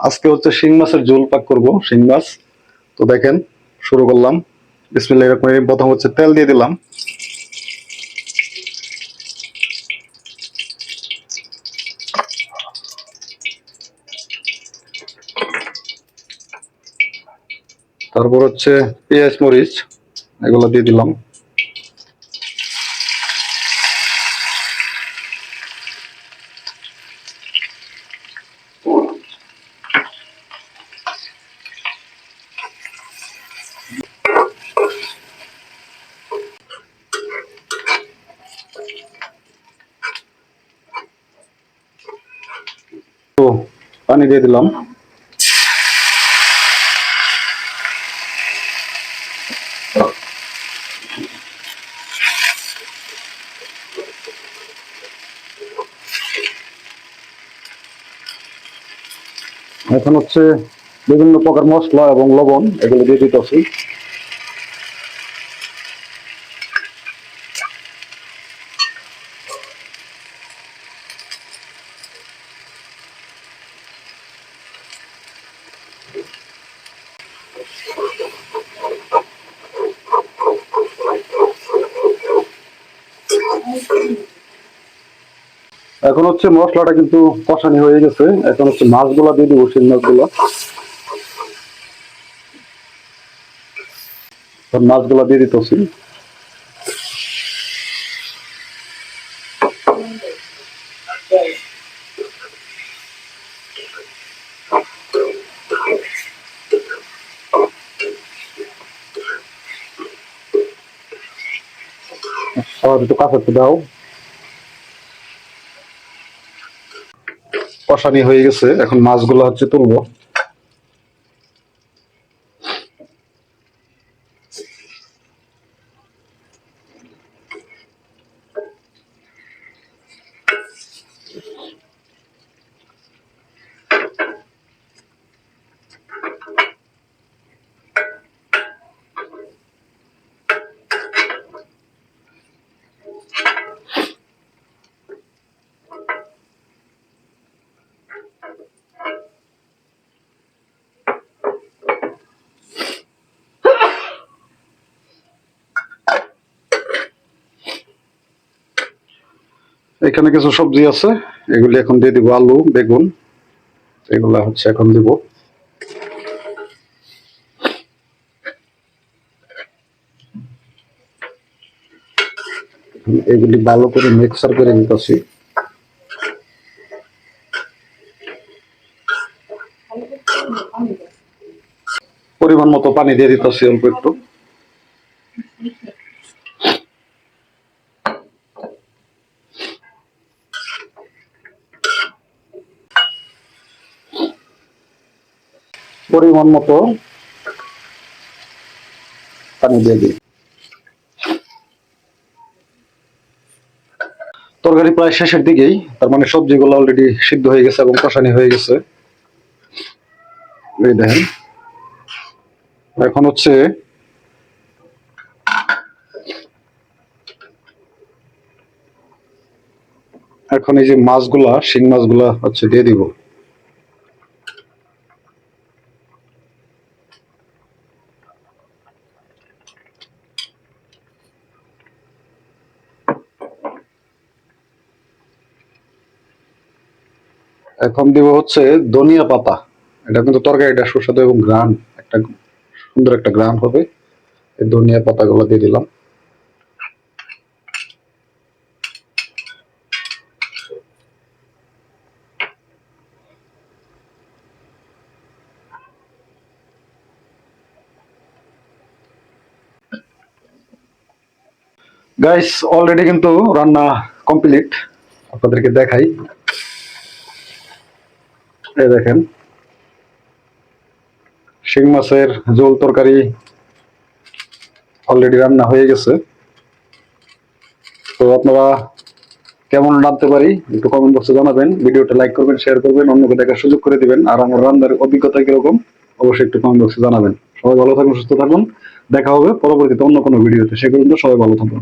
আজকে হচ্ছে শিং মাছের ঝোল পাক করব, শিং মাছ। তো দেখেন, শুরু করলাম। প্রথম হচ্ছে তেল দিয়ে দিলাম। তারপর হচ্ছে পেঁয়াজ মরিচ, এগুলো দিয়ে দিলাম তো পানি দিয়ে দিলাম। এখন হচ্ছে বিভিন্ন প্রকার মশলা এবং লবণ এগুলো দিয়ে দিতেছি। এখন হচ্ছে মশলাটা কিন্তু কষানি হয়ে গেছে। এখন হচ্ছে মাছগুলা দিয়ে দিব সেই মাছ মাছগুলা দিয়ে দিতেছি। আর একটু কাঁচাতে দাও। কষানি হয়ে গেছে এখন মাছগুলো হচ্ছে তুলবো। এখানে কিছু সবজি আছে, এগুলি এখন দিয়ে দিব আলু, বেগুন, এগুলা হচ্ছে এখন দিব। এগুলি ভালো করে মিক্সার করে নিতেছি। পরিমাণ মতো পানি দিয়ে দিতেছি অল্প একটু। পরিমাণ মতো পানি দিয়ে দিই। তরকারি প্রায় শেষের দিকেই, তার মানে সবজিগুলো অলরেডি সিদ্ধ হয়ে গেছে এবং কষানি হয়ে গেছে। দেখেন। এখন হচ্ছে এখন এই যে মাছগুলা, শিং মাছগুলা হচ্ছে দিয়ে দিব। এখন দিব হচ্ছে ধনিয়া পাতা। এটা কিন্তু তরকারিটা সুস্বাদু এবং গ্রান একটা সুন্দর একটা গ্রান হবে। এই ধনিয়া পাতাগুলো দিয়ে দিলাম। গাইস অলরেডি কিন্তু রান্না কমপ্লিট আপনাদেরকে দেখাই। এই দেখেন। শিং মাছের ঝোল তরকারি অলরেডি রান্না হয়ে গেছে। তো আপনারা কেমন রাঁধতে পারি একটু কমেন্ট বক্সে জানাবেন। ভিডিওটা লাইক করবেন শেয়ার করবেন, অন্যকে দেখার সুযোগ করে দিবেন। আর আমার রান্নার অভিজ্ঞতা কীরকম অবশ্যই একটু কমেন্ট বক্সে জানাবেন। সবাই ভালো থাকুন সুস্থ থাকুন দেখা হবে পরবর্তীতে অন্য কোনো ভিডিওতে। সে পর্যন্ত সবাই ভালো থাকুন